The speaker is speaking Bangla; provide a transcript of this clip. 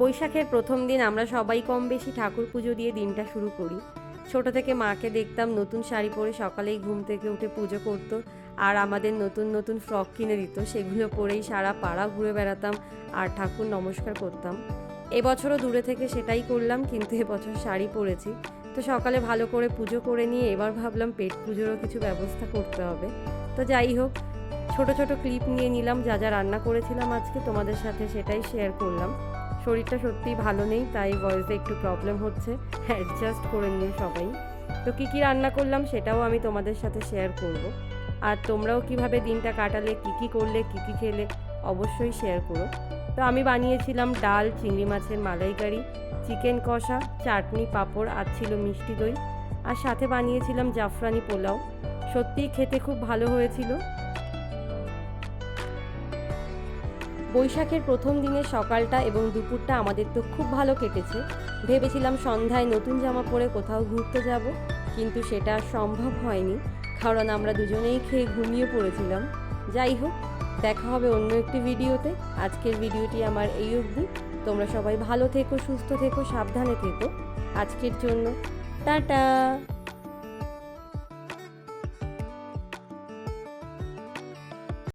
বৈশাখের প্রথম দিন আমরা সবাই কম বেশি ঠাকুর পুজো দিয়ে দিনটা শুরু করি। ছোট থেকে মাকে দেখতাম নতুন শাড়ি পরে সকালেই ঘুম থেকে উঠে পুজো করতো আর আমাদের নতুন নতুন ফ্রক কিনে দিত। সেগুলো পরেই সারা পাড়া ঘুরে বেড়াতাম আর ঠাকুর নমস্কার করতাম। এবছরও দূরে থেকে সেটাই করলাম, কিন্তু এবছর শাড়ি পরেছি। তো সকালে ভালো করে পুজো করে নিয়ে এবার ভাবলাম পেট পুজোরও কিছু ব্যবস্থা করতে হবে। তো যাই হোক, ছোট ছোট ক্লিপ নিয়ে নিলাম, যা যা রান্না করেছিলাম আজকে তোমাদের সাথে সেটাই শেয়ার করলাম। শরীরটা সত্যিই ভালো নেই, তাই ভয়েসে একটু প্রবলেম হচ্ছে। অ্যাডজাস্ট করে নিও সবাই। তো কী কী রান্না করলাম সেটাও আমি তোমাদের সাথে শেয়ার করব। আর তোমরাও কীভাবে দিনটা কাটালে, কী কী করলে, কী কী খেলে, অবশ্যই শেয়ার করো। তো আমি বানিয়েছিলাম ডাল, চিংড়ি মাছের মালাইকারি চিকেন কষা, চাটনি, পাঁপড় আর ছিল মিষ্টি দই। আর সাথে বানিয়েছিলাম জাফরানি পোলাও। সত্যিই খেতে খুব ভালো হয়েছিল। বৈশাখের প্রথম দিনের সকালটা এবং দুপুরটা আমাদের তো খুব ভালো কেটেছে। ভেবেছিলাম সন্ধ্যায় নতুন জামা পরে কোথাও ঘুরতে যাব, কিন্তু সেটা সম্ভব হয়নি, কারণ আমরা দুজনেই খেয়ে ঘুমিয়ে পড়েছিলাম। যাই হোক, দেখা হবে অন্য একটি ভিডিওতে। আজকের ভিডিওটি আমার এই অবধি। তোমরা সবাই ভালো থেকো, সুস্থ থেকো, সাবধানে থেকো। আজকের জন্য টাটা!